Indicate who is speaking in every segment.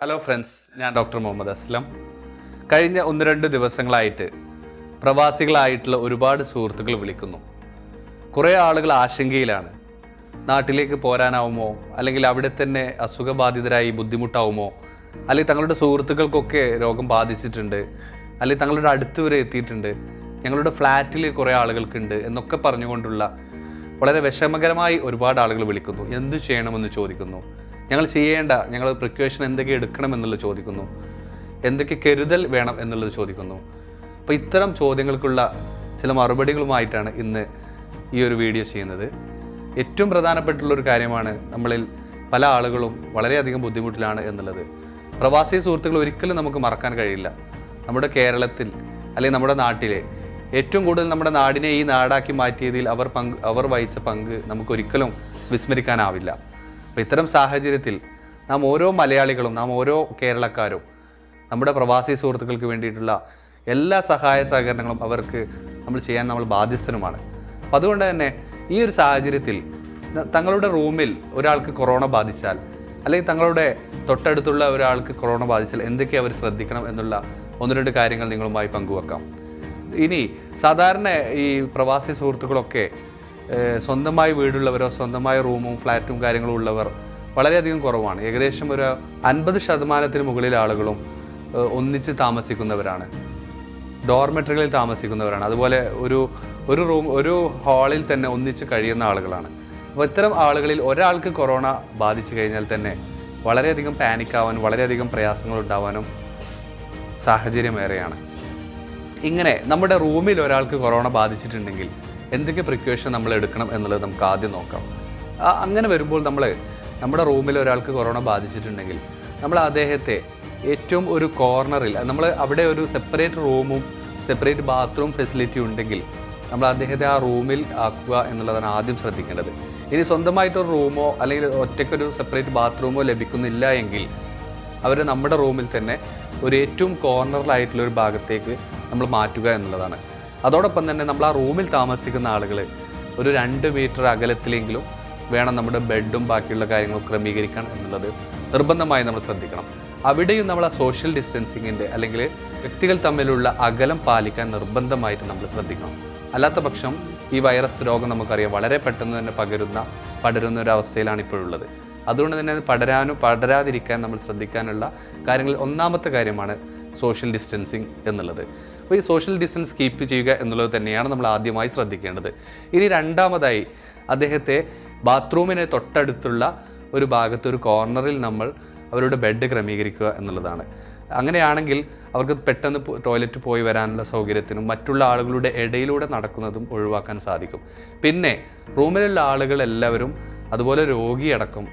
Speaker 1: Hello friends ഞാൻ doctor Muhammad Aslam. കഴിഞ്ഞ ഒന്ന് രണ്ട് ദിവസങ്ങളായിട്ട് പ്രവാസികളായിട്ടുള്ള ഒരുപാട് സുഹൃത്തുക്കൾ വിളിക്കുന്നു. കുറേ ആളുകൾ ആശങ്കയിലാണ്. നാട്ടിലേക്ക് പോരാനാവുമോ? അല്ലെങ്കിൽ അവിടെ തന്നെ അസുഖബാധിതരായി ബുദ്ധിമുട്ടാവുമോ? അല്ലെങ്കിൽ തങ്ങളുടെ സുഹൃത്തുക്കൾക്കൊക്കെ രോഗം ബാധിച്ചിട്ടുണ്ട്. അല്ലെങ്കിൽ തങ്ങളുടെ അടുത്ത് വരെ എത്തിയിട്ടുണ്ട്. ഞങ്ങളുടെ ഫ്ലാറ്റിൽ കുറേ ആളുകൾക്കുണ്ട് എന്നൊക്കെ പറഞ്ഞുകൊണ്ടുള്ള വളരെ വിഷമകരമായി ഒരുപാട് ആളുകൾ വിളിക്കുന്നു. എന്തു ചെയ്യണമെന്ന് ചോദിക്കുന്നു. ഞങ്ങൾ ചെയ്യേണ്ട ഞങ്ങൾ പ്രിക്വേഷൻ എന്തൊക്കെ എടുക്കണം എന്നുള്ളത് ചോദിക്കുന്നു. എന്തൊക്കെ കരുതൽ വേണം എന്നുള്ളത് ചോദിക്കുന്നു. അപ്പോൾ ഇത്തരം ചോദ്യങ്ങൾക്കുള്ള ചില മറുപടികളുമായിട്ടാണ് ഇന്ന് ഈ ഒരു വീഡിയോ ചെയ്യുന്നത്. ഏറ്റവും പ്രധാനപ്പെട്ടുള്ള ഒരു കാര്യമാണ് നമ്മളിൽ പല ആളുകളും വളരെയധികം ബുദ്ധിമുട്ടിലാണ് എന്നുള്ളത്. പ്രവാസി സുഹൃത്തുക്കൾ ഒരിക്കലും നമുക്ക് മറക്കാൻ കഴിയില്ല. നമ്മുടെ കേരളത്തിൽ അല്ലെങ്കിൽ നമ്മുടെ നാട്ടിലെ ഏറ്റവും കൂടുതൽ നമ്മുടെ നാടിനെ ഈ നാടാക്കി മാറ്റിയതിൽ അവർ പങ്ക് അവർ വഹിച്ച പങ്ക് നമുക്കൊരിക്കലും വിസ്മരിക്കാനാവില്ല. അപ്പോൾ ഇത്തരം സാഹചര്യത്തിൽ നാം ഓരോ മലയാളികളും നാം ഓരോ കേരളക്കാരും നമ്മുടെ പ്രവാസി സുഹൃത്തുക്കൾക്ക് വേണ്ടിയിട്ടുള്ള എല്ലാ സഹായ സഹകരണങ്ങളും അവർക്ക് നമ്മൾ ചെയ്യാൻ നമ്മൾ ബാധ്യസ്ഥനുമാണ്. അപ്പം അതുകൊണ്ട് തന്നെ ഈ ഒരു സാഹചര്യത്തിൽ തങ്ങളുടെ റൂമിൽ ഒരാൾക്ക് കൊറോണ ബാധിച്ചാൽ അല്ലെങ്കിൽ തങ്ങളുടെ തൊട്ടടുത്തുള്ള ഒരാൾക്ക് കൊറോണ ബാധിച്ചാൽ എന്തൊക്കെ അവർ ശ്രദ്ധിക്കണം എന്നുള്ള ഒന്ന് രണ്ട് കാര്യങ്ങൾ നിങ്ങളുമായി പങ്കുവെക്കാം. ഇനി സാധാരണ ഈ പ്രവാസി സുഹൃത്തുക്കളൊക്കെ സ്വന്തമായി വീടുള്ളവരോ സ്വന്തമായ റൂമും ഫ്ലാറ്റും കാര്യങ്ങളും ഉള്ളവർ വളരെയധികം കുറവാണ്. ഏകദേശം ഒരു അൻപത് ശതമാനത്തിന് മുകളിൽ ആളുകളും ഒന്നിച്ച് താമസിക്കുന്നവരാണ്. ഡോർമെട്രികളിൽ താമസിക്കുന്നവരാണ്. അതുപോലെ ഒരു ഒരു റൂം ഒരു ഹാളിൽ തന്നെ ഒന്നിച്ച് കഴിയുന്ന ആളുകളാണ്. അപ്പോൾ ഇത്തരം ആളുകളിൽ ഒരാൾക്ക് കൊറോണ ബാധിച്ചു കഴിഞ്ഞാൽ തന്നെ വളരെയധികം പാനിക്കാവാനും വളരെയധികം പ്രയാസങ്ങൾ ഉണ്ടാവാനും സാഹചര്യമേറെയാണ്. ഇങ്ങനെ നമ്മുടെ റൂമിൽ ഒരാൾക്ക് കൊറോണ ബാധിച്ചിട്ടുണ്ടെങ്കിൽ എന്തൊക്കെ പ്രിക്വേഷൻ നമ്മൾ എടുക്കണം എന്നുള്ളത് നമുക്ക് ആദ്യം നോക്കാം. അങ്ങനെ വരുമ്പോൾ നമ്മൾ നമ്മുടെ റൂമിൽ ഒരാൾക്ക് കൊറോണ ബാധിച്ചിട്ടുണ്ടെങ്കിൽ നമ്മൾ അദ്ദേഹത്തെ ഏറ്റവും ഒരു കോർണറിൽ നമ്മൾ അവിടെ ഒരു സെപ്പറേറ്റ് റൂമും സെപ്പറേറ്റ് ബാത്റൂം ഫെസിലിറ്റി ഉണ്ടെങ്കിൽ നമ്മൾ അദ്ദേഹത്തെ ആ റൂമിൽ ആക്കുക എന്നുള്ളതാണ് ആദ്യം ശ്രദ്ധിക്കേണ്ടത്. ഇനി സ്വന്തമായിട്ടൊരു റൂമോ അല്ലെങ്കിൽ ഒറ്റയ്ക്കൊരു സെപ്പറേറ്റ് ബാത്റൂമോ ലഭിക്കുന്നില്ല എങ്കിൽ അവർ നമ്മുടെ റൂമിൽ തന്നെ ഒരു ഏറ്റവും കോർണറിലായിട്ടുള്ള ഒരു ഭാഗത്തേക്ക് നമ്മൾ മാറ്റുക എന്നുള്ളതാണ്. അതോടൊപ്പം തന്നെ നമ്മൾ ആ റൂമിൽ താമസിക്കുന്ന ആളുകൾ ഒരു രണ്ട് മീറ്റർ അകലത്തിലെങ്കിലും വേണം നമ്മുടെ ബെഡും ബാക്കിയുള്ള കാര്യങ്ങളും ക്രമീകരിക്കാൻ എന്നുള്ളത് നിർബന്ധമായി നമ്മൾ ശ്രദ്ധിക്കണം. അവിടെയും നമ്മൾ ആ സോഷ്യൽ ഡിസ്റ്റൻസിങ്ങിന്റെ അല്ലെങ്കിൽ വ്യക്തികൾ തമ്മിലുള്ള അകലം പാലിക്കാൻ നിർബന്ധമായിട്ട് നമ്മൾ ശ്രദ്ധിക്കണം. അല്ലാത്ത പക്ഷം ഈ വൈറസ് രോഗം നമുക്കറിയാം. വളരെ പെട്ടെന്ന് തന്നെ പകരുന്ന പടരുന്ന ഒരു അവസ്ഥയിലാണ് ഇപ്പോഴുള്ളത് അതുകൊണ്ട് തന്നെ പടരാനും പടരാതിരിക്കാൻ നമ്മൾ ശ്രദ്ധിക്കാനുള്ള കാര്യങ്ങളിൽ ഒന്നാമത്തെ കാര്യമാണ് സോഷ്യൽ ഡിസ്റ്റൻസിങ് എന്നുള്ളത്. അപ്പോൾ ഈ സോഷ്യൽ ഡിസ്റ്റൻസ് കീപ്പ് ചെയ്യുക എന്നുള്ളത് തന്നെയാണ് നമ്മൾ ആദ്യമായി ശ്രദ്ധിക്കേണ്ടത്. ഇനി രണ്ടാമതായി അദ്ദേഹത്തെ ബാത്റൂമിനെ തൊട്ടടുത്തുള്ള ഒരു ഭാഗത്ത് ഒരു കോർണറിൽ നമ്മൾ അവരുടെ ബെഡ് ക്രമീകരിക്കുക എന്നുള്ളതാണ്. അങ്ങനെയാണെങ്കിൽ അവർക്ക് പെട്ടെന്ന് ടോയ്ലറ്റ് പോയി വരാനുള്ള സൗകര്യത്തിനും മറ്റുള്ള ആളുകളുടെ ഇടയിലൂടെ നടക്കുന്നതും ഒഴിവാക്കാൻ സാധിക്കും. പിന്നെ റൂമിലുള്ള ആളുകൾ എല്ലാവരും അതുപോലെ രോഗിയടക്കം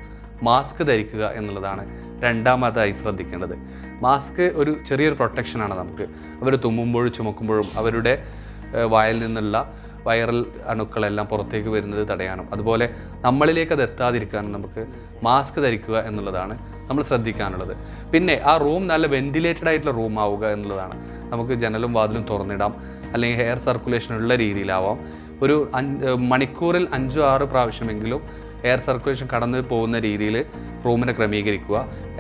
Speaker 1: മാസ്ക് ധരിക്കുക എന്നുള്ളതാണ് രണ്ടാമതായി ശ്രദ്ധിക്കേണ്ടത്. മാസ്ക് ഒരു ചെറിയൊരു പ്രൊട്ടക്ഷനാണ് നമുക്ക്. അവർ തുമ്മുമ്പോഴും ചുമക്കുമ്പോഴും അവരുടെ വായിൽ നിന്നുള്ള വൈറൽ അണുക്കളെല്ലാം പുറത്തേക്ക് വരുന്നത് തടയാനും. അതുപോലെ നമ്മളിലേക്ക് അത് എത്താതിരിക്കാനും നമുക്ക് മാസ്ക് ധരിക്കുക എന്നുള്ളതാണ് നമ്മൾ ശ്രദ്ധിക്കാനുള്ളത്. പിന്നെ ആ റൂം നല്ല വെന്റിലേറ്റഡ് ആയിട്ടുള്ള റൂം ആവുക എന്നുള്ളതാണ്. നമുക്ക് ജനലും വാതിലും തുറന്നിടാം. അല്ലെങ്കിൽ ഹെയർ സർക്കുലേഷൻ ഉള്ള രീതിയിലാവാം. ഒരു അഞ്ച് മണിക്കൂറിൽ അഞ്ചോ ആറ് പ്രാവശ്യമെങ്കിലും എയർ സർക്കുലേഷൻ കടന്നു പോകുന്ന രീതിയിൽ റൂമിനെ ക്രമീകരിക്കുക.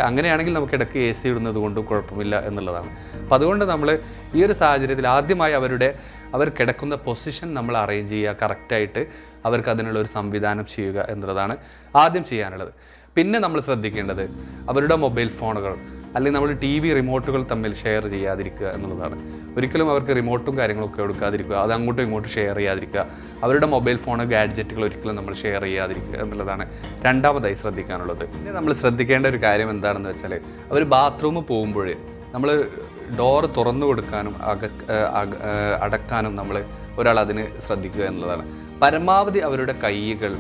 Speaker 1: അങ്ങനെയാണെങ്കിൽ നമുക്ക് ഇടയ്ക്ക് എ സി ഇടുന്നത് കൊണ്ട് കുഴപ്പമില്ല എന്നുള്ളതാണ്. അപ്പോൾ അതുകൊണ്ട് നമ്മൾ ഈ ഒരു സാഹചര്യത്തിൽ ആദ്യമായി അവരുടെ അവർ കിടക്കുന്ന പൊസിഷൻ നമ്മൾ അറേഞ്ച് ചെയ്യുക കറക്റ്റായിട്ട് അവർക്ക് അതിനുള്ള ഒരു സംവിധാനം ചെയ്യുക എന്നുള്ളതാണ് ആദ്യം ചെയ്യാനുള്ളത്. പിന്നെ നമ്മൾ ശ്രദ്ധിക്കേണ്ടത് അവരുടെ മൊബൈൽ ഫോണുകൾ. അല്ലെങ്കിൽ നമ്മൾ ടി വി റിമോട്ടുകൾ തമ്മിൽ ഷെയർ ചെയ്യാതിരിക്കുക എന്നുള്ളതാണ്. ഒരിക്കലും അവർക്ക് റിമോട്ടും കാര്യങ്ങളൊക്കെ കൊടുക്കാതിരിക്കുക അത് അങ്ങോട്ടും ഇങ്ങോട്ടും ഷെയർ ചെയ്യാതിരിക്കുക. അവരുടെ മൊബൈൽ ഫോൺ ഗാഡ്ജറ്റുകൾ ഒരിക്കലും നമ്മൾ ഷെയർ ചെയ്യാതിരിക്കുക എന്നുള്ളതാണ് രണ്ടാമതായി ശ്രദ്ധിക്കാനുള്ളത്. പിന്നെ നമ്മൾ ശ്രദ്ധിക്കേണ്ട ഒരു കാര്യം എന്താണെന്ന് വെച്ചാൽ അവർ ബാത്റൂമിൽ പോകുമ്പോൾ നമ്മൾ ഡോർ തുറന്നു കൊടുക്കാനും അക അടക്കാനും നമ്മൾ ഒരാൾ അതിന് ശ്രദ്ധിക്കുക എന്നുള്ളതാണ്. പരമാവധി അവരുടെ കൈകൾ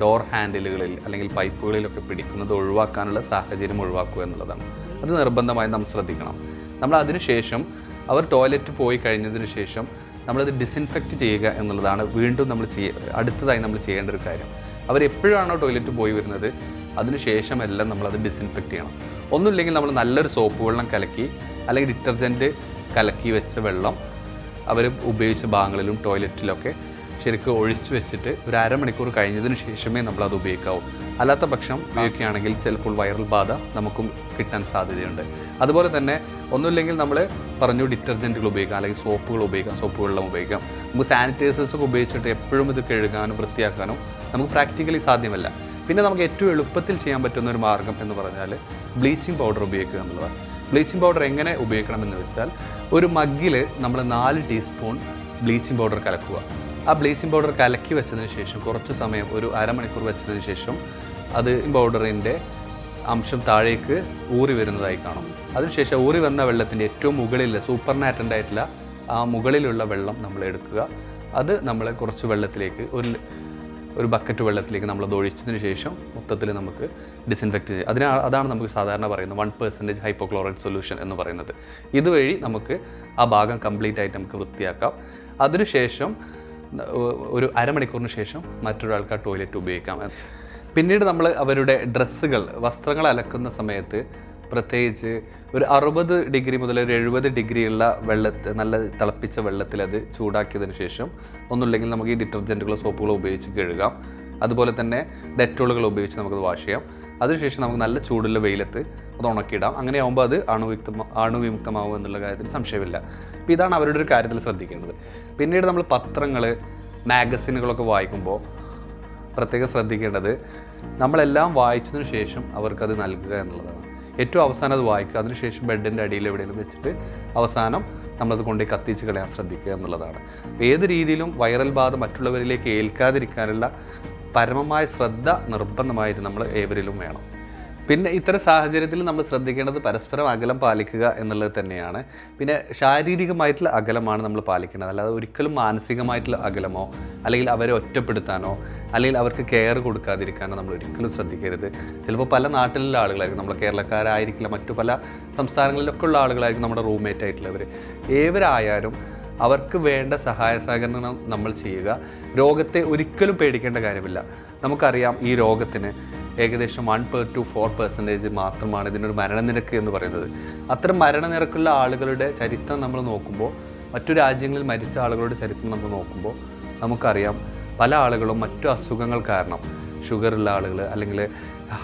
Speaker 1: ഡോർ ഹാൻഡിലുകളിൽ അല്ലെങ്കിൽ പൈപ്പുകളിലൊക്കെ പിടിക്കുന്നത് ഒഴിവാക്കാനുള്ള സാഹചര്യം ഒഴിവാക്കുക എന്നുള്ളതാണ്. അത് നിർബന്ധമായി നാം ശ്രദ്ധിക്കണം. നമ്മൾ അതിനുശേഷം അവർ ടോയ്ലറ്റ് പോയി കഴിഞ്ഞതിന് ശേഷം നമ്മളത് ഡിസിൻഫെക്റ്റ് ചെയ്യുക എന്നുള്ളതാണ് വീണ്ടും നമ്മൾ ചെയ്യ അടുത്തതായി നമ്മൾ ചെയ്യേണ്ട ഒരു കാര്യം. അവർ എപ്പോഴാണോ ടോയ്ലറ്റ് പോയി വരുന്നത് അതിനുശേഷമെല്ലാം നമ്മളത് ഡിസിൻഫെക്റ്റ് ചെയ്യണം. ഒന്നുമില്ലെങ്കിൽ നമ്മൾ നല്ലൊരു സോപ്പ് വെള്ളം കലക്കി അല്ലെങ്കിൽ ഡിറ്റർജന്റ് കലക്കി വെച്ച വെള്ളം അവർ ഉപയോഗിച്ച ഭാഗങ്ങളിലും ടോയ്ലറ്റിലൊക്കെ ശരിക്കും ഒഴിച്ചു വെച്ചിട്ട് ഒരു അരമണിക്കൂർ കഴിഞ്ഞതിന് ശേഷമേ നമ്മൾ അത് ഉപയോഗിക്കാവൂ. അല്ലാത്ത പക്ഷം ഉപയോഗിക്കുകയാണെങ്കിൽ ചിലപ്പോൾ വൈറൽ ബാധ നമുക്കും കിട്ടാൻ സാധ്യതയുണ്ട്. അതുപോലെ തന്നെ ഒന്നുമില്ലെങ്കിൽ നമ്മൾ പറഞ്ഞു ഡിറ്റർജന്റുകൾ ഉപയോഗിക്കാം അല്ലെങ്കിൽ സോപ്പുകൾ ഉപയോഗിക്കാം സോപ്പ് വെള്ളം ഉപയോഗിക്കാം. നമുക്ക് സാനിറ്റൈസേഴ്സ് ഒക്കെ ഉപയോഗിച്ചിട്ട് എപ്പോഴും ഇത് കഴുകാനും വൃത്തിയാക്കാനും നമുക്ക് പ്രാക്ടിക്കലി സാധ്യമല്ല. പിന്നെ നമുക്ക് ഏറ്റവും എളുപ്പത്തിൽ ചെയ്യാൻ പറ്റുന്ന ഒരു മാർഗം എന്ന് പറഞ്ഞാൽ ബ്ലീച്ചിങ് പൗഡർ ഉപയോഗിക്കുക എന്നുള്ളതാണ്. ബ്ലീച്ചിങ് പൗഡർ എങ്ങനെ ഉപയോഗിക്കണമെന്ന് വെച്ചാൽ ഒരു മഗ്ഗിൽ നമ്മൾ നാല് ടീസ്പൂൺ ബ്ലീച്ചിങ് പൗഡർ കലക്കുക. ആ ബ്ലീച്ചിങ് പൗഡർ കലക്കി വെച്ചതിന് ശേഷം കുറച്ച് സമയം ഒരു അരമണിക്കൂർ വെച്ചതിന് ശേഷം അത് പൗഡറിന്റെ അംശം താഴേക്ക് ഊറി വരുന്നതായി കാണും. അതിനുശേഷം ഊറി വന്ന വെള്ളത്തിന്റെ ഏറ്റവും മുകളിൽ സൂപ്പർ നാറ്റന്റ് ആയിട്ടുള്ള ആ മുകളിലുള്ള വെള്ളം നമ്മൾ എടുക്കുക. അത് നമ്മൾ കുറച്ച് വെള്ളത്തിലേക്ക് ഒരു ഒരു ബക്കറ്റ് വെള്ളത്തിലേക്ക് നമ്മൾ അത് ഒഴിച്ചതിന് ശേഷം മൊത്തത്തിൽ നമുക്ക് ഡിസിൻഫെക്റ്റ് ചെയ്യാം. അതിനാ അതാണ് നമുക്ക് സാധാരണ പറയുന്നത് വൺ പെർസെന്റേജ് ഹൈപ്പോക്ലോറൈഡ് സൊല്യൂഷൻ എന്ന് പറയുന്നത്. ഇതുവഴി നമുക്ക് ആ ഭാഗം കംപ്ലീറ്റ് ആയിട്ട് നമുക്ക് വൃത്തിയാക്കാം. അതിനുശേഷം ഒരു അരമണിക്കൂറിന് ശേഷം മറ്റൊരാൾക്ക് ആ ടോയ്ലറ്റ് ഉപയോഗിക്കാം. പിന്നീട് നമ്മൾ അവരുടെ ഡ്രസ്സുകൾ വസ്ത്രങ്ങൾ അലക്കുന്ന സമയത്ത് പ്രത്യേകിച്ച് ഒരു അറുപത് ഡിഗ്രി മുതൽ ഒരു എഴുപത് ഡിഗ്രിയുള്ള വെള്ളത്തിൽ നല്ല തിളപ്പിച്ച വെള്ളത്തിൽ അത് ചൂടാക്കിയതിന് ശേഷം ഒന്നുമില്ലെങ്കിൽ നമുക്ക് ഈ ഡിറ്റർജന്റുകളോ സോപ്പുകളോ ഉപയോഗിച്ച് കഴുകാം. അതുപോലെ തന്നെ ഡെറ്റോളുകൾ ഉപയോഗിച്ച് നമുക്കത് വാഷ് ചെയ്യാം. അതിനുശേഷം നമുക്ക് നല്ല ചൂടുള്ള വെയിലത്ത് അത് ഉണക്കിയിടാം. അങ്ങനെ ആകുമ്പോൾ അത് അണുവിക്ത അണുവിമുക്തമാവും എന്നുള്ള കാര്യത്തിൽ സംശയമില്ല. അപ്പോൾ ഇതാണ് അവരുടെ ഒരു കാര്യത്തിൽ ശ്രദ്ധിക്കേണ്ടത്. പിന്നീട് നമ്മൾ പത്രങ്ങൾ മാഗസിനുകളൊക്കെ വായിക്കുമ്പോൾ പ്രത്യേകം ശ്രദ്ധിക്കേണ്ടത് നമ്മളെല്ലാം വായിച്ചതിന് ശേഷം അവർക്കത് നൽകുക എന്നുള്ളതാണ്. ഏറ്റവും അവസാനം അത് വായിക്കുക. അതിനുശേഷം ബെഡിന്റെ അടിയിൽ എവിടെയെങ്കിലും വെച്ചിട്ട് അവസാനം നമ്മളത് കൊണ്ടുപോയി കത്തിച്ച് കളയാൻ ശ്രദ്ധിക്കുക എന്നുള്ളതാണ്. ഏത് രീതിയിലും വൈറൽ ബാധ മറ്റുള്ളവരിലേക്ക് ഏൽക്കാതിരിക്കാനുള്ള പരമമായ ശ്രദ്ധ നിർബന്ധമായിട്ട് നമ്മൾ ഏവരിലും വേണം. പിന്നെ ഇത്തരം സാഹചര്യത്തിൽ നമ്മൾ ശ്രദ്ധിക്കേണ്ടത് പരസ്പരം അകലം പാലിക്കുക എന്നുള്ളത് തന്നെയാണ്. പിന്നെ ശാരീരികമായിട്ടുള്ള അകലമാണ് നമ്മൾ പാലിക്കേണ്ടത്. അല്ലാതെ ഒരിക്കലും മാനസികമായിട്ടുള്ള അകലമോ അല്ലെങ്കിൽ അവരെ ഒറ്റപ്പെടുത്താനോ അല്ലെങ്കിൽ അവർക്ക് കെയർ കൊടുക്കാതിരിക്കാനോ നമ്മൾ ഒരിക്കലും ശ്രദ്ധിക്കരുത്. ചിലപ്പോൾ പല നാട്ടിലുള്ള ആളുകളായിരിക്കും നമ്മൾ കേരളക്കാരായിരിക്കില്ല മറ്റു പല സംസ്ഥാനങ്ങളിലൊക്കെ ഉള്ള ആളുകളായിരിക്കും നമ്മുടെ റൂംമേറ്റ് ആയിട്ടുള്ളവർ ഏവരായാലും അവർക്ക് വേണ്ട സഹായ സഹകരണം നമ്മൾ ചെയ്യുക. രോഗത്തെ ഒരിക്കലും പേടിക്കേണ്ട കാര്യമില്ല. നമുക്കറിയാം ഈ രോഗത്തിന് ഏകദേശം one per two four percentage മാത്രമാണ് ഇതിനൊരു മരണനിരക്ക് എന്ന് പറയുന്നത്. അത്തരം മരണനിരക്കുള്ള ആളുകളുടെ ചരിത്രം നമ്മൾ നോക്കുമ്പോൾ മറ്റു രാജ്യങ്ങളിൽ മരിച്ച ആളുകളുടെ ചരിത്രം നമ്മൾ നോക്കുമ്പോൾ നമുക്കറിയാം പല ആളുകളും മറ്റു അസുഖങ്ങൾ കാരണം ഷുഗറുള്ള ആളുകൾ അല്ലെങ്കിൽ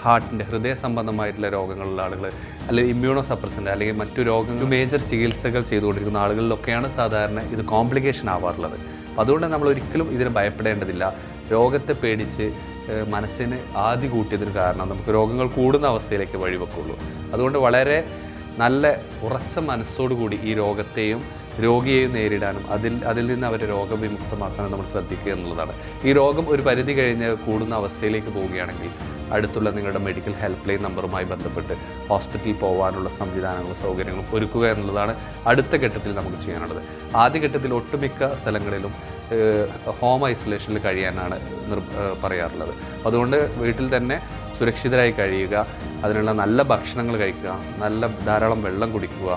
Speaker 1: ഹാർട്ടിന്റെ ഹൃദയ സംബന്ധമായിട്ടുള്ള രോഗങ്ങളുള്ള ആളുകൾ അല്ലെങ്കിൽ ഇമ്മ്യൂണോ സപ്രസന്റ് അല്ലെങ്കിൽ മറ്റു രോഗങ്ങൾ മേജർ ചികിത്സകൾ ചെയ്തുകൊണ്ടിരിക്കുന്ന ആളുകളിലൊക്കെയാണ് സാധാരണ ഇത് കോംപ്ലിക്കേഷൻ ആവാറുള്ളത്. അതുകൊണ്ട് നമ്മൾ ഒരിക്കലും ഇതിന് ഭയപ്പെടേണ്ടതില്ല. രോഗത്തെ പേടിച്ച് മനസ്സിന് ആദ്യ കൂട്ടിയതിന് കാരണം നമുക്ക് രോഗങ്ങൾ കൂടുന്ന അവസ്ഥയിലേക്ക് വഴിവെക്കുള്ളൂ. അതുകൊണ്ട് വളരെ നല്ല ഉറച്ച മനസ്സോടുകൂടി ഈ രോഗത്തെയും രോഗിയെയും നേരിടാനും അതിൽ അതിൽ നിന്ന് അവരെ രോഗവിമുക്തമാക്കാനും നമ്മൾ ശ്രദ്ധിക്കുക എന്നുള്ളതാണ്. ഈ രോഗം ഒരു പരിധി കഴിഞ്ഞ് കൂടുന്ന അവസ്ഥയിലേക്ക് പോവുകയാണെങ്കിൽ അടുത്തുള്ള നിങ്ങളുടെ മെഡിക്കൽ ഹെൽപ്പ് ലൈൻ നമ്പറുമായി ബന്ധപ്പെട്ട് ഹോസ്പിറ്റലിൽ പോകാനുള്ള സംവിധാനങ്ങളും സൗകര്യങ്ങളും ഒരുക്കുക എന്നുള്ളതാണ് അടുത്ത ഘട്ടത്തിൽ നമുക്ക് ചെയ്യാനുള്ളത്. ആദ്യ ഘട്ടത്തിൽ ഒട്ടുമിക്ക സ്ഥലങ്ങളിലും ഹോം ഐസൊലേഷനിൽ കഴിയാനാണ് പറയാറുള്ളത്. അതുകൊണ്ട് വീട്ടിൽ തന്നെ സുരക്ഷിതരായി കഴിയുക അതിനുള്ള നല്ല ഭക്ഷണങ്ങൾ കഴിക്കുക നല്ല ധാരാളം വെള്ളം കുടിക്കുക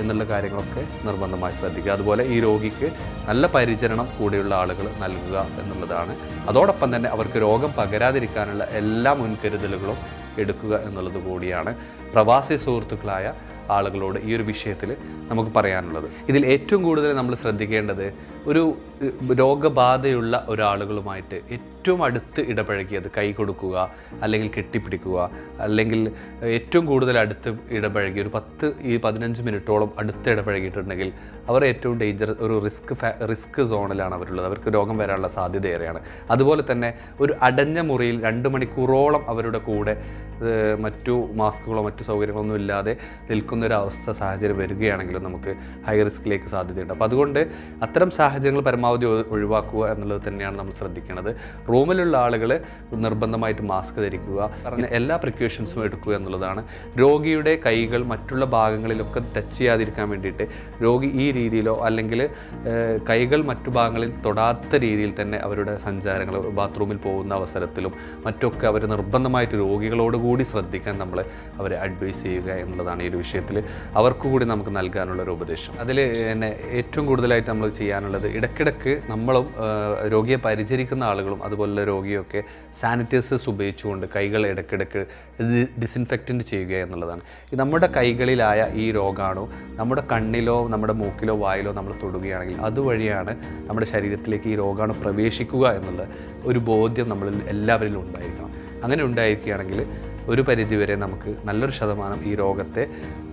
Speaker 1: എന്നുള്ള കാര്യങ്ങളൊക്കെ നിർബന്ധമായി ശ്രദ്ധിക്കുക. അതുപോലെ ഈ രോഗിക്ക് നല്ല പരിചരണം കൂടെയുള്ള ആളുകൾ നൽകുക എന്നുള്ളതാണ്. അതോടൊപ്പം തന്നെ അവർക്ക് രോഗം പകരാതിരിക്കാനുള്ള എല്ലാ മുൻകരുതലുകളും എടുക്കുക എന്നുള്ളത് കൂടിയാണ് പ്രവാസി സുഹൃത്തുക്കളായ ആളുകളോട് ഈ ഒരു വിഷയത്തിൽ നമുക്ക് പറയാനുള്ളത്. ഇതിൽ ഏറ്റവും കൂടുതൽ നമ്മൾ ശ്രദ്ധിക്കേണ്ടത് ഒരു രോഗബാധയുള്ള ഒരാളുകളുമായിട്ട് ഏറ്റവും അടുത്ത് ഇടപഴകിയത് കൈ കൊടുക്കുക അല്ലെങ്കിൽ കെട്ടിപ്പിടിക്കുക അല്ലെങ്കിൽ ഏറ്റവും കൂടുതൽ അടുത്ത് ഇടപഴകി ഒരു പത്ത് ഈ പതിനഞ്ച് മിനിറ്റോളം അടുത്ത് ഇടപഴകിയിട്ടുണ്ടെങ്കിൽ അവർ ഏറ്റവും ഡേഞ്ചർ ഒരു റിസ്ക് റിസ്ക് സോണിലാണ് അവരുള്ളത്. അവർക്ക് രോഗം വരാനുള്ള സാധ്യത ഏറെയാണ്. അതുപോലെ തന്നെ ഒരു അടഞ്ഞ മുറിയിൽ രണ്ട് മണിക്കൂറോളം അവരുടെ കൂടെ മറ്റു മാസ്കുകളോ മറ്റു സൗകര്യങ്ങളൊന്നും ഇല്ലാതെ നിൽക്കുന്ന ഒരു അവസ്ഥ സാഹചര്യം വരികയാണെങ്കിലും നമുക്ക് ഹൈ റിസ്കിലേക്ക് സാധ്യതയുണ്ട്. അപ്പോൾ അതുകൊണ്ട് അത്തരം സാഹചര്യങ്ങൾ പരമാവധി ഒഴിവാക്കുക എന്നുള്ളത് തന്നെയാണ് നമ്മൾ ശ്രദ്ധിക്കേണ്ടത്. റൂമിലുള്ള ആളുകൾ നിർബന്ധമായിട്ട് മാസ്ക് ധരിക്കുക എല്ലാ പ്രിക്കോഷൻസും എടുക്കുക എന്നുള്ളതാണ്. രോഗിയുടെ കൈകൾ മറ്റുള്ള ഭാഗങ്ങളിലൊക്കെ ടച്ച് ചെയ്യാതിരിക്കാൻ വേണ്ടിയിട്ട് രോഗി ഈ രീതിയിലോ അല്ലെങ്കിൽ കൈകൾ മറ്റു ഭാഗങ്ങളിൽ തൊടാത്ത രീതിയിൽ തന്നെ അവരുടെ സഞ്ചാരങ്ങൾ ബാത്റൂമിൽ പോകുന്ന അവസരത്തിലും മറ്റൊക്കെ അവർ നിർബന്ധമായിട്ട് രോഗികളോട് കൂടി ശ്രദ്ധിക്കാൻ നമ്മൾ അവരെ അഡ്വൈസ് ചെയ്യുക എന്നുള്ളതാണ് ഈ ഒരു വിഷയത്തിൽ അവർക്ക് കൂടി നമുക്ക് നൽകാനുള്ള ഒരു ഉപദേശം. അതിൽ എന്നെ ഏറ്റവും കൂടുതലായിട്ട് നമ്മൾ ചെയ്യാനുള്ളത് എന്നുള്ളത് ഇടയ്ക്കിടയ്ക്ക് നമ്മളും രോഗിയെ പരിചരിക്കുന്ന ആളുകളും അതുപോലെ രോഗിയൊക്കെ സാനിറ്റൈസേഴ്സ് ഉപയോഗിച്ചുകൊണ്ട് കൈകൾ ഇടയ്ക്കിടയ്ക്ക് ഡിസിൻഫെക്റ്റന്റ് ചെയ്യുക എന്നുള്ളതാണ്. നമ്മുടെ കൈകളിലായ ഈ രോഗാണു നമ്മുടെ കണ്ണിലോ നമ്മുടെ മൂക്കിലോ വായിലോ നമ്മൾ തൊടുകയാണെങ്കിൽ അതുവഴിയാണ് നമ്മുടെ ശരീരത്തിലേക്ക് ഈ രോഗാണു പ്രവേശിക്കുക എന്നുള്ള ഒരു ബോധ്യം നമ്മളിൽ എല്ലാവരിലും ഉണ്ടായിരിക്കണം. അങ്ങനെ ഉണ്ടായിരിക്കുകയാണെങ്കിൽ ഒരു പരിധിവരെ നമുക്ക് നല്ലൊരു ശതമാനം ഈ രോഗത്തെ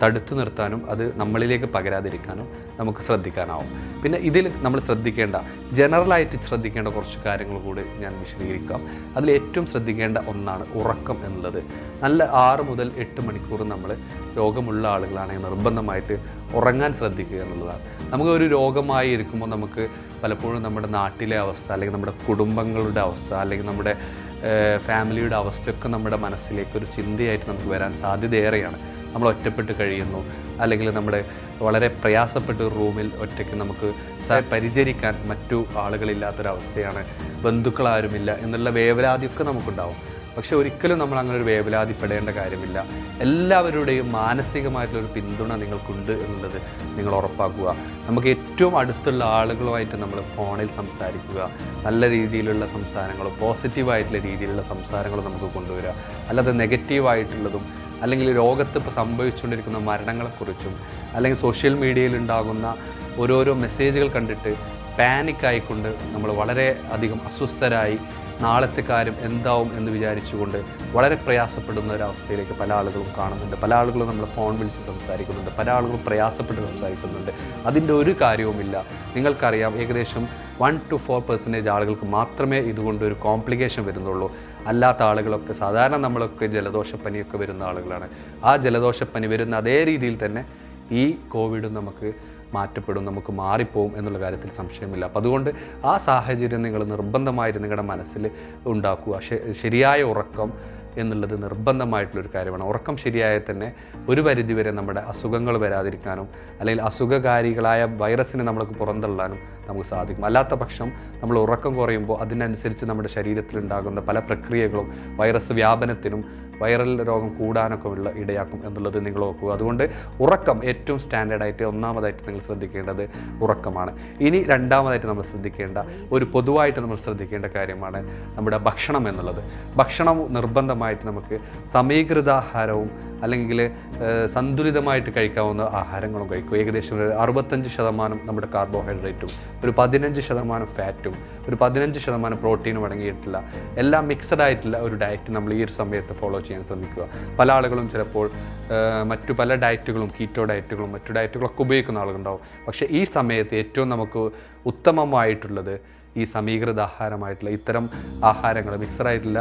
Speaker 1: തടുത്തു നിർത്താനും അത് നമ്മളിലേക്ക് പകരാതിരിക്കാനും നമുക്ക് ശ്രദ്ധിക്കാനാവും. പിന്നെ ഇതിൽ നമ്മൾ ശ്രദ്ധിക്കേണ്ട ജനറലായിട്ട് ശ്രദ്ധിക്കേണ്ട കുറച്ച് കാര്യങ്ങൾ കൂടി ഞാൻ വിശദീകരിക്കാം. അതിൽ ഏറ്റവും ശ്രദ്ധിക്കേണ്ട ഒന്നാണ് ഉറക്കം എന്നുള്ളത്. നല്ല ആറ് മുതൽ എട്ട് മണിക്കൂർ നമ്മൾ രോഗമുള്ള ആളുകളാണെങ്കിൽ നിർബന്ധമായിട്ട് ഉറങ്ങാൻ ശ്രദ്ധിക്കുക എന്നുള്ളതാണ്. നമുക്ക് ഒരു രോഗമായി ഇരിക്കുമ്പോൾ നമുക്ക് പലപ്പോഴും നമ്മുടെ നാട്ടിലെ അവസ്ഥ അല്ലെങ്കിൽ നമ്മുടെ കുടുംബങ്ങളുടെ അവസ്ഥ അല്ലെങ്കിൽ നമ്മുടെ ഫാമിലിയുടെ അവസ്ഥയൊക്കെ നമ്മുടെ മനസ്സിലേക്ക് ഒരു ചിന്തയായിട്ട് നമുക്ക് വരാൻ സാധ്യതയേറെയാണ്. നമ്മൾ ഒറ്റപ്പെട്ട് കഴിയുന്നു അല്ലെങ്കിൽ നമ്മുടെ വളരെ പ്രയാസപ്പെട്ട ഒരു റൂമിൽ ഒറ്റയ്ക്ക് നമുക്ക് പരിചരിക്കാൻ മറ്റു ആളുകളില്ലാത്തൊരവസ്ഥയാണ് ബന്ധുക്കളാരുമില്ല എന്നുള്ള വേവലാതിയൊക്കെ നമുക്കുണ്ടാവും. പക്ഷെ ഒരിക്കലും നമ്മൾ അങ്ങനെ ഒരു വേവലാതിപ്പെടേണ്ട കാര്യമില്ല. എല്ലാവരുടെയും മാനസികമായിട്ടുള്ളൊരു പിന്തുണ നിങ്ങൾക്കുണ്ട് എന്നുള്ളത് നിങ്ങൾ ഉറപ്പാക്കുക. നമുക്ക് ഏറ്റവും അടുത്തുള്ള ആളുകളുമായിട്ട് നമ്മൾ ഫോണിൽ സംസാരിക്കുക. നല്ല രീതിയിലുള്ള സംസാരങ്ങളും പോസിറ്റീവായിട്ടുള്ള രീതിയിലുള്ള സംസാരങ്ങളും നമുക്ക് കൊണ്ടുവരിക. അല്ലാതെ നെഗറ്റീവായിട്ടുള്ളതും അല്ലെങ്കിൽ ലോകത്ത് ഇപ്പോൾ സംഭവിച്ചുകൊണ്ടിരിക്കുന്ന മരണങ്ങളെക്കുറിച്ചും അല്ലെങ്കിൽ സോഷ്യൽ മീഡിയയിൽ ഉണ്ടാകുന്ന ഓരോരോ മെസ്സേജുകൾ കണ്ടിട്ട് പാനിക് ആയിക്കൊണ്ട് നമ്മൾ വളരെ അധികം അസ്വസ്ഥരായി നാളത്തെ കാര്യം എന്താവും എന്ന് വിചാരിച്ചുകൊണ്ട് വളരെ പ്രയാസപ്പെടുന്ന ഒരു അവസ്ഥയിലേക്ക് പല ആളുകളും കാണുന്നുണ്ട്. പല ആളുകളും നമ്മൾ ഫോൺ വിളിച്ച് സംസാരിക്കുന്നുണ്ട്. പല ആളുകളും പ്രയാസപ്പെട്ട് സംസാരിക്കുന്നുണ്ട്. അതിന്റെ ഒരു കാര്യവുമില്ല. നിങ്ങൾക്കറിയാം ഏകദേശം വൺ ടു ഫോർ പെർസെന്റേജ് ആളുകൾക്ക് മാത്രമേ ഇതുകൊണ്ട് ഒരു കോംപ്ലിക്കേഷൻ വരുന്നുള്ളൂ. അല്ലാത്ത ആളുകളൊക്കെ സാധാരണ നമ്മളൊക്കെ ജലദോഷപ്പനിയൊക്കെ വരുന്ന ആളുകളാണ്. ആ ജലദോഷപ്പനി വരുന്ന അതേ രീതിയിൽ തന്നെ ഈ കോവിഡും നമുക്ക് മാറ്റപ്പെടും നമുക്ക് മാറിപ്പോവും എന്നുള്ള കാര്യത്തിൽ സംശയമില്ല. അപ്പം അതുകൊണ്ട് ആ സാഹചര്യം നിങ്ങൾ നിർബന്ധമായിട്ട് നിങ്ങളുടെ മനസ്സിൽ ഉണ്ടാക്കുക. ശരിയായ ഉറക്കം എന്നുള്ളത് നിർബന്ധമായിട്ടുള്ളൊരു കാര്യമാണ്. ഉറക്കം ശരിയായ തന്നെ ഒരു പരിധിവരെ നമ്മുടെ അസുഖങ്ങൾ വരാതിരിക്കാനും അല്ലെങ്കിൽ അസുഖകാരികളായ വൈറസിനെ നമുക്ക് പുറന്തള്ളാനും നമുക്ക് സാധിക്കും. അല്ലാത്ത പക്ഷം നമ്മൾ ഉറക്കം കുറയുമ്പോൾ അതിനനുസരിച്ച് നമ്മുടെ ശരീരത്തിലുണ്ടാകുന്ന പല പ്രക്രിയകളും വൈറസ് വ്യാപനത്തിനും വൈറൽ രോഗം കൂടാനൊക്കെ ഉള്ള ഇടയാക്കും എന്നുള്ളത് നിങ്ങൾ ഓർക്കുക. അതുകൊണ്ട് ഉറക്കം ഏറ്റവും സ്റ്റാൻഡേർഡായിട്ട് ഒന്നാമതായിട്ട് നിങ്ങൾ ശ്രദ്ധിക്കേണ്ടത് ഉറക്കമാണ്. ഇനി രണ്ടാമതായിട്ട് നമ്മൾ ശ്രദ്ധിക്കേണ്ട ഒരു പൊതുവായിട്ട് നമ്മൾ ശ്രദ്ധിക്കേണ്ട കാര്യമാണ് നമ്മുടെ ഭക്ഷണം എന്നുള്ളത്. ഭക്ഷണം നിർബന്ധമായിട്ട് നമുക്ക് സമീകൃത ആഹാരവും അല്ലെങ്കിൽ സന്തുലിതമായിട്ട് കഴിക്കാവുന്ന ആഹാരങ്ങളും കഴിക്കും. ഏകദേശം ഒരു അറുപത്തഞ്ച് ശതമാനം നമ്മുടെ കാർബോഹൈഡ്രേറ്റും ഒരു പതിനഞ്ച് ശതമാനം ഫാറ്റും ഒരു പതിനഞ്ച് ശതമാനം പ്രോട്ടീനും അടങ്ങിയിട്ടുള്ള എല്ലാം മിക്സഡ് ആയിട്ടുള്ള ഒരു ഡയറ്റ് നമ്മൾ ഈ ഒരു സമയത്ത് ഫോളോ ചെയ്യാൻ ശ്രമിക്കുക. പല ആളുകളും ചിലപ്പോൾ മറ്റു പല ഡയറ്റുകളും കീറ്റോ ഡയറ്റുകളും മറ്റു ഡയറ്റുകളൊക്കെ ഉപയോഗിക്കുന്ന ആളുകളുണ്ടാവും. പക്ഷേ ഈ സമയത്ത് ഏറ്റവും നമുക്ക് ഉത്തമമായിട്ടുള്ളത് ഈ സമീകൃത ആഹാരമായിട്ടുള്ള ഇത്തരം ആഹാരങ്ങൾ മിക്സറായിട്ടുള്ള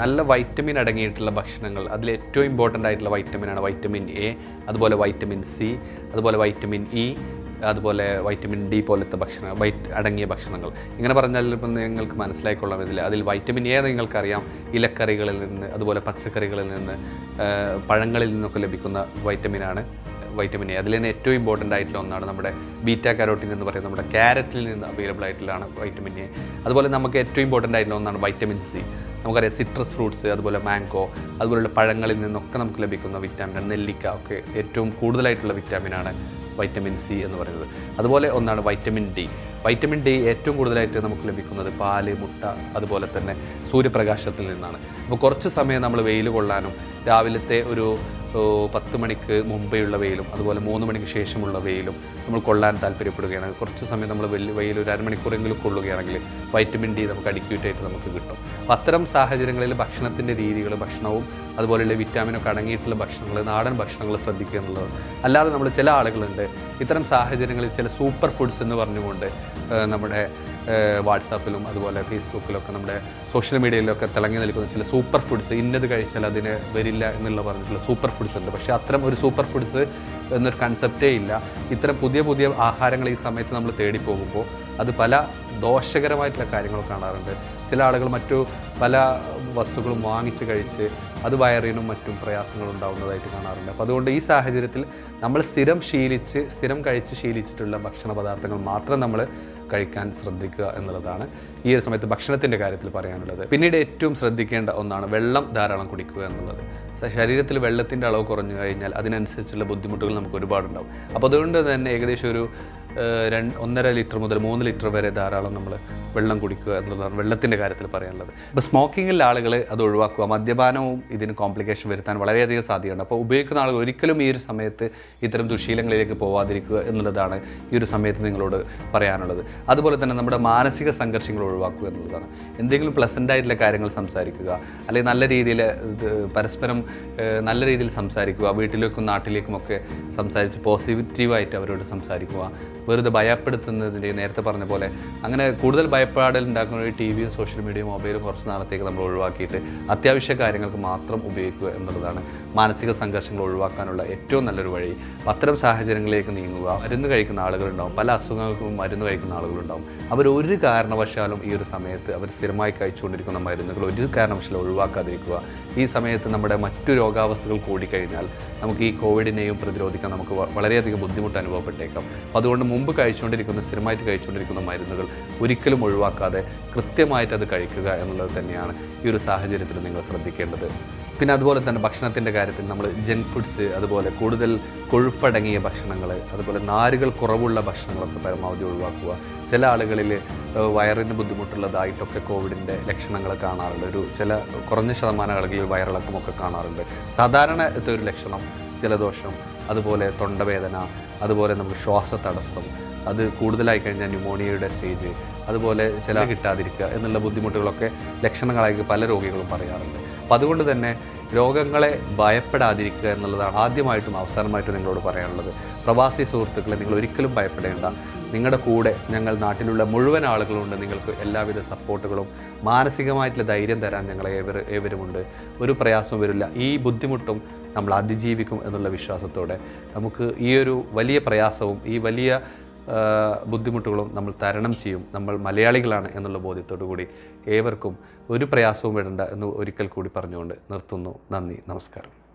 Speaker 1: നല്ല വൈറ്റമിൻ അടങ്ങിയിട്ടുള്ള ഭക്ഷണങ്ങൾ. അതിൽ ഏറ്റവും ഇമ്പോർട്ടന്റ് ആയിട്ടുള്ള വൈറ്റമിൻ ആണ് വൈറ്റമിൻ എ അതുപോലെ വൈറ്റമിൻ സി അതുപോലെ വൈറ്റമിൻ ഇ അതുപോലെ വൈറ്റമിൻ ഡി പോലത്തെ ഭക്ഷണ വൈറ്റ് അടങ്ങിയ ഭക്ഷണങ്ങൾ. ഇങ്ങനെ പറഞ്ഞാൽ ഇപ്പം നിങ്ങൾക്ക് ഇതിൽ. അതിൽ വൈറ്റമിൻ എ നിങ്ങൾക്കറിയാം. ഇലക്കറികളിൽ നിന്ന് അതുപോലെ പച്ചക്കറികളിൽ നിന്ന് പഴങ്ങളിൽ നിന്നൊക്കെ ലഭിക്കുന്ന വൈറ്റമിനാണ് വൈറ്റമിൻ എ അതിൽ തന്നെ ഏറ്റവും ഇമ്പോർട്ടന്റ് ആയിട്ടുള്ള ഒന്നാണ് നമ്മുടെ ബീറ്റാ കാരോട്ടിൻ എന്ന് പറയുന്നത്. നമ്മുടെ ക്യാരറ്റിൽ നിന്ന് അവൈലബിൾ ആയിട്ടുള്ളതാണ് വൈറ്റമിൻ എ അതുപോലെ നമുക്ക് ഏറ്റവും ഇമ്പോർട്ടന്റ് ആയിട്ടുള്ള ഒന്നാണ് വൈറ്റമിൻ സി നമുക്കറിയാം സിട്രസ് ഫ്രൂട്ട്സ് അതുപോലെ മാംഗോ അതുപോലുള്ള പഴങ്ങളിൽ നിന്നൊക്കെ നമുക്ക് ലഭിക്കുന്ന വിറ്റാമിൻ നെല്ലിക്ക ഒക്കെ ഏറ്റവും കൂടുതലായിട്ടുള്ള വിറ്റാമിനാണ് വൈറ്റമിൻ സി എന്ന് പറയുന്നത്. അതുപോലെ ഒന്നാണ് വൈറ്റമിൻ ഡി വൈറ്റമിൻ ഡി ഏറ്റവും കൂടുതലായിട്ട് നമുക്ക് ലഭിക്കുന്നത് പാൽ മുട്ട അതുപോലെ തന്നെ സൂര്യപ്രകാശത്തിൽ നിന്നാണ്. അപ്പോൾ കുറച്ച് സമയം നമ്മൾ വെയിൽ കൊള്ളാനും രാവിലത്തെ ഒരു പത്ത് മണിക്ക് മുമ്പേയുള്ള വെയിലും അതുപോലെ മൂന്ന് മണിക്ക് ശേഷമുള്ള വെയിലും നമ്മൾ കൊള്ളാൻ താല്പര്യപ്പെടുകയാണെങ്കിൽ കുറച്ച് സമയം നമ്മൾ വെയിൽ വെയിൽ ഒരു അരമണിക്കൂറെങ്കിലും കൊള്ളുകയാണെങ്കിൽ വൈറ്റമിൻ ഡി നമുക്ക് അഡിക്യൂറ്റായിട്ട് നമുക്ക് കിട്ടും. അപ്പം അത്തരം സാഹചര്യങ്ങളിൽ ഭക്ഷണത്തിന്റെ രീതികൾ ഭക്ഷണവും അതുപോലെയുള്ള വിറ്റാമിനൊക്കെ അടങ്ങിയിട്ടുള്ള ഭക്ഷണങ്ങൾ നാടൻ ഭക്ഷണങ്ങൾ ശ്രദ്ധിക്കുക എന്നുള്ളത്. അല്ലാതെ നമ്മൾ ചില ആളുകളുണ്ട് ഇത്തരം സാഹചര്യങ്ങളിൽ ചില സൂപ്പർ ഫുഡ്സ് എന്ന് പറഞ്ഞുകൊണ്ട് നമ്മുടെ വാട്സാപ്പിലും അതുപോലെ ഫേസ്ബുക്കിലൊക്കെ നമ്മുടെ സോഷ്യൽ മീഡിയയിലൊക്കെ തിളങ്ങി നിൽക്കുന്ന ചില സൂപ്പർ ഫുഡ്സ് ഇന്നത് കഴിച്ചാൽ അതിന് വരില്ല എന്നുള്ള പറഞ്ഞിട്ടുള്ള സൂപ്പർ ഫുഡ്സ് ഉണ്ട്. പക്ഷേ അത്തരം ഒരു സൂപ്പർ ഫുഡ്സ് എന്നൊരു കൺസെപ്റ്റേ ഇല്ല. ഇത്തരം പുതിയ പുതിയ ആഹാരങ്ങൾ ഈ സമയത്ത് നമ്മൾ തേടി പോകുമ്പോൾ അത് പല ദോഷകരമായിട്ടുള്ള കാര്യങ്ങൾ കാണാറുണ്ട്. ചില ആളുകൾ മറ്റു പല വസ്തുക്കളും വാങ്ങിച്ച് കഴിച്ച് അത് വയറിനും മറ്റും പ്രയാസങ്ങൾ ഉണ്ടാവുന്നതായിട്ട് കാണാറുണ്ട്. അപ്പോൾ അതുകൊണ്ട് ഈ സാഹചര്യത്തിൽ നമ്മൾ സ്ഥിരം ശീലിച്ച് സ്ഥിരം കഴിച്ച് ശീലിച്ചിട്ടുള്ള ഭക്ഷണ പദാർത്ഥങ്ങൾ മാത്രം നമ്മൾ കഴിക്കാൻ ശ്രദ്ധിക്കുക എന്നുള്ളതാണ് ഈ ഒരു സമയത്ത് ഭക്ഷണത്തിന്റെ കാര്യത്തിൽ പറയാനുള്ളത്. പിന്നീട് ഏറ്റവും ശ്രദ്ധിക്കേണ്ട ഒന്നാണ് വെള്ളം ധാരാളം കുടിക്കുക എന്നുള്ളത്. ശരീരത്തിൽ വെള്ളത്തിന്റെ അളവ് കുറഞ്ഞു കഴിഞ്ഞാൽ അതിനനുസരിച്ചുള്ള ബുദ്ധിമുട്ടുകൾ നമുക്ക് ഒരുപാടുണ്ടാവും. അപ്പോൾ അതുകൊണ്ട് തന്നെ ഏകദേശം ഒരു രണ്ട് ഒന്നര ലിറ്റർ മുതൽ മൂന്ന് ലിറ്റർ വരെ ധാരാളം നമ്മൾ വെള്ളം കുടിക്കുക എന്നുള്ളതാണ് വെള്ളത്തിന്റെ കാര്യത്തിൽ പറയാനുള്ളത്. ഇപ്പോൾ സ്മോക്കിങ്ങിൽ ആളുകൾ അത് ഒഴിവാക്കുക മദ്യപാനവും ഇതിന് കോംപ്ലിക്കേഷൻ വരുത്താൻ വളരെയധികം സാധ്യതയുണ്ട്. അപ്പോൾ ഉപയോഗിക്കുന്ന ആളുകൾ ഒരിക്കലും ഈ ഒരു സമയത്ത് ഇത്തരം ദുശീലങ്ങളിലേക്ക് പോവാതിരിക്കുക എന്നുള്ളതാണ് ഈ ഒരു സമയത്ത് നിങ്ങളോട് പറയാനുള്ളത്. അതുപോലെ തന്നെ നമ്മുടെ മാനസിക സംഘർഷങ്ങൾ ഒഴിവാക്കുക എന്നുള്ളതാണ്. എന്തെങ്കിലും പ്ലസന്റ് ആയിട്ടുള്ള കാര്യങ്ങൾ സംസാരിക്കുക അല്ലെങ്കിൽ നല്ല രീതിയിൽ പരസ്പരം നല്ല രീതിയിൽ സംസാരിക്കുക വീട്ടിലേക്കും നാട്ടിലേക്കും ഒക്കെ സംസാരിച്ച് പോസിറ്റീവായിട്ട് അവരോട് സംസാരിക്കുക വെറുതെ ഭയപ്പെടുത്തുന്നതിന്റെ നേരത്തെ പറഞ്ഞ പോലെ അങ്ങനെ കൂടുതൽ ഭയപ്പാടൽ ഉണ്ടാക്കുന്ന ടി വിയും സോഷ്യൽ മീഡിയയും മൊബൈലും കുറച്ച് നാളത്തേക്ക് നമ്മൾ ഒഴിവാക്കിയിട്ട് അത്യാവശ്യ കാര്യങ്ങൾക്ക് മാത്രം ഉപയോഗിക്കുക എന്നുള്ളതാണ് മാനസിക സംഘർഷങ്ങൾ ഒഴിവാക്കാനുള്ള ഏറ്റവും നല്ലൊരു വഴി. അത്തരം സാഹചര്യങ്ങളിലേക്ക് നീങ്ങുക മരുന്ന് കഴിക്കുന്ന ആളുകളുണ്ടാവും പല അസുഖങ്ങൾക്കും മരുന്ന് കഴിക്കുന്ന ആളുകളുണ്ടാവും. അവർ ഒരു കാരണവശാലും ഈ ഒരു സമയത്ത് അവർ സ്ഥിരമായി കഴിച്ചുകൊണ്ടിരിക്കുന്ന മരുന്നുകൾ ഒരു കാരണവശാലും ഒഴിവാക്കാതിരിക്കുക. ഈ സമയത്ത് നമ്മുടെ മറ്റു രോഗാവസ്ഥകൾ കൂടിക്കഴിഞ്ഞാൽ നമുക്ക് ഈ കോവിഡിനെയും പ്രതിരോധിക്കാൻ നമുക്ക് വളരെയധികം ബുദ്ധിമുട്ട് അനുഭവപ്പെട്ടേക്കാം. അതുകൊണ്ട് മുമ്പ് കഴിച്ചുകൊണ്ടിരിക്കുന്ന സ്ഥിരമായിട്ട് കഴിച്ചുകൊണ്ടിരിക്കുന്ന മരുന്നുകൾ ഒരിക്കലും ഒഴിവാക്കാതെ കൃത്യമായിട്ട് അത് കഴിക്കുക എന്നുള്ളത് തന്നെയാണ് ഈ ഒരു സാഹചര്യത്തിൽ നിങ്ങൾ ശ്രദ്ധിക്കേണ്ടത്. പിന്നെ അതുപോലെ തന്നെ ഭക്ഷണത്തിന്റെ കാര്യത്തിൽ നമ്മൾ ജങ്ക് ഫുഡ്സ് അതുപോലെ കൂടുതൽ കൊഴുപ്പടങ്ങിയ ഭക്ഷണങ്ങൾ അതുപോലെ നാരുകൾ കുറവുള്ള ഭക്ഷണങ്ങളൊക്കെ പരമാവധി ഒഴിവാക്കുക. ചില ആളുകളിൽ വയറിന് ബുദ്ധിമുട്ടുള്ളതായിട്ടൊക്കെ കോവിഡിന്റെ ലക്ഷണങ്ങൾ കാണാറുണ്ട്. ഒരു ചില കുറഞ്ഞ ശതമാനം ആളുകളിൽ വയറിളക്കമൊക്കെ കാണാറുണ്ട്. സാധാരണ ഒരു ലക്ഷണം ജലദോഷം അതുപോലെ തൊണ്ടവേദന അതുപോലെ നമുക്ക് ശ്വാസതടസ്സം അത് കൂടുതലായി കഴിഞ്ഞാൽ ന്യൂമോണിയയുടെ സ്റ്റേജ് അതുപോലെ ചില കിട്ടാതിരിക്കുക. എന്നുള്ള ബുദ്ധിമുട്ടുകളൊക്കെ ലക്ഷണങ്ങളായി പല രോഗികളും പറയാറുണ്ട്. അപ്പം അതുകൊണ്ട് തന്നെ രോഗങ്ങളെ ഭയപ്പെടാതിരിക്കുക എന്നുള്ളതാണ് ആദ്യമായിട്ടും അവസാനമായിട്ടും നിങ്ങളോട് പറയാനുള്ളത്. പ്രവാസി സുഹൃത്തുക്കളെ നിങ്ങൾ ഒരിക്കലും ഭയപ്പെടേണ്ട. നിങ്ങളുടെ കൂടെ ഞങ്ങൾ നാട്ടിലുള്ള മുഴുവൻ ആളുകളുണ്ട്. നിങ്ങൾക്ക് എല്ലാവിധ സപ്പോർട്ടുകളും മാനസികമായിട്ടുള്ള ധൈര്യം തരാൻ ഞങ്ങൾ ഏവർ ഏവരുമുണ്ട് ഒരു പ്രയാസവും വരില്ല. ഈ ബുദ്ധിമുട്ടും നമ്മൾ അതിജീവിക്കും എന്നുള്ള വിശ്വാസത്തോടെ നമുക്ക് ഈ ഒരു വലിയ പ്രയാസവും ഈ വലിയ ബുദ്ധിമുട്ടുകളും നമ്മൾ തരണം ചെയ്യും. നമ്മൾ മലയാളികളാണ് എന്നുള്ള ബോധ്യത്തോടു കൂടി ഏവർക്കും ഒരു പ്രയാസവും വേണ്ട എന്ന് ഒരിക്കൽ കൂടി പറഞ്ഞുകൊണ്ട് നിർത്തുന്നു. നന്ദി. നമസ്കാരം.